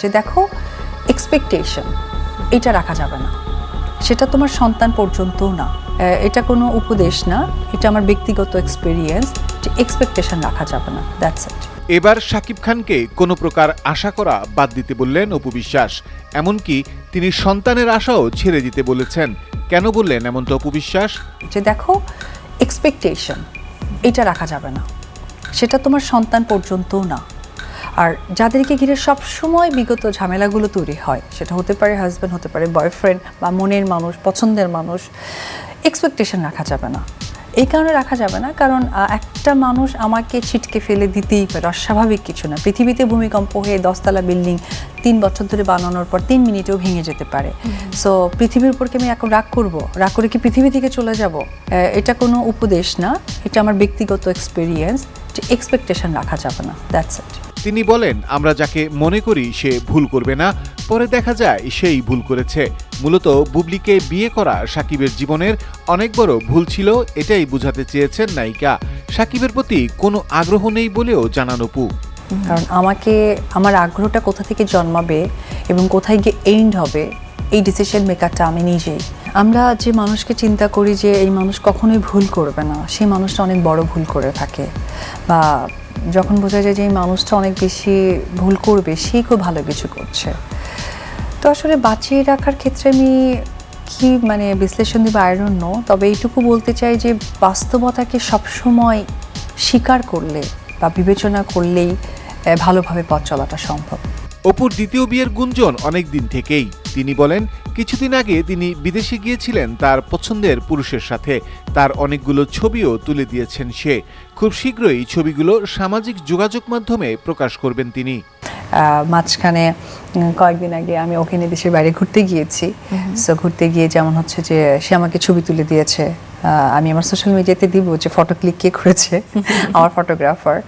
যে দেখো এক্সপেকটেশন এটা রাখা যাবে না। সেটা তোমার সন্তান পর্যন্তও না। এটা কোনো উপদেশ না এটা আমার ব্যক্তিগত এক্সপিরিয়েন্স যে এক্সপেকটেশন রাখা যাবে না। দ্যাটস ইট এবার শাকিব খানকে কোনো প্রকার আশা করা বাদ দিতে বললেন অপু বিশ্বাস। এমনকি তিনি সন্তানের আশাও ছেড়ে দিতে বলেছেন। কেন বললেন এমনটা অপু বিশ্বাস? যে দেখো এক্সপেকটেশন এটা রাখা যাবে না। সেটা তোমার সন্তান পর্যন্তও না। আর যাদেরকে ঘিরে সব সময় বিগত ঝামেলাগুলো তৈরি হয় সেটা হতে পারে হাজব্যান্ড হতে পারে বয়ফ্রেন্ড বা মনের মানুষ পছন্দের মানুষ এক্সপেকটেশন রাখা যাবে না। এই কারণে রাখা যাবে না কারণ একটা মানুষ আমাকে ছিটকে ফেলে দিতেই পারে অস্বাভাবিক কিছু না। পৃথিবীতে ভূমিকম্প হয়ে দশতলা বিল্ডিং তিন বছর ধরে বানানোর পর তিন মিনিটেও ভেঙে যেতে পারে। সো পৃথিবীর উপর কি আমি এখন রাগ করব। রাগ করে কি পৃথিবী থেকে চলে যাব? এটা কোনো উপদেশ না এটা আমার ব্যক্তিগত এক্সপিরিয়েন্স যে এক্সপেকটেশন রাখা যাবে না দ্যাটস ইট তিনি বলেন, আমরা যাকে মনে করি সে ভুল করবে না। পরে দেখা যায় সেই ভুল করেছে। মূলত বুবলিকে বিয়ে করা সাকিবের জীবনের অনেক বড় ভুল ছিল, এটাই বোঝাতে চেয়েছেন নায়িকা। সাকিবের প্রতি কোনো আগ্রহ নেই বলেও জানান অপু। কারণ আমাকে, আমার আগ্রহটা কোথা থেকে জন্মাবে এবং কোথায় গিয়ে এন্ড হবে, এই ডিসিশন মেকারটা আমি নিজেই। আমরা যে মানুষকে চিন্তা করি যে এই মানুষ কখনোই ভুল করবে না, সেই মানুষটা অনেক বড় ভুল করে থাকে। বা যখন বোঝা যায় যে এই মানুষটা অনেক বেশি ভুল করবে সেই খুব ভালো কিছু করছে। তো আসলে বাঁচিয়ে রাখার ক্ষেত্রে আমি কি মানে বিশ্লেষণ দিব? আয়রন নো তবে এইটুকু বলতে চাই যে বাস্তবতাকে সবসময় স্বীকার করলে বা বিবেচনা করলেই ভালোভাবে পথ চলাটা সম্ভব। অপুর দ্বিতীয় বিয়ের গুঞ্জন অনেক দিন থেকেই। তিনি বলেন কিছুদিন আগে তিনি বিদেশে গিয়েছিলেন তার পছন্দের পুরুষের সাথে। তার অনেকগুলো ছবিও তুলে দিয়েছেন সে। খুব শীঘ্রই ছবিগুলো সামাজিক যোগাযোগ মাধ্যমে প্রকাশ করবেন তিনি। আহ, মাঝখানে কয়েকদিন আগে আমি ওকে নিয়ে দেশের বাইরে ঘুরতে গিয়েছি। সো ঘুরতে গিয়ে যেমন হচ্ছে যে সে আমাকে ছবি তুলে দিয়েছে। আহ, আমি আমার সোশ্যাল মিডিয়াতে দিব যে ফটো ক্লিক কে করেছে? আমার ফটোগ্রাফার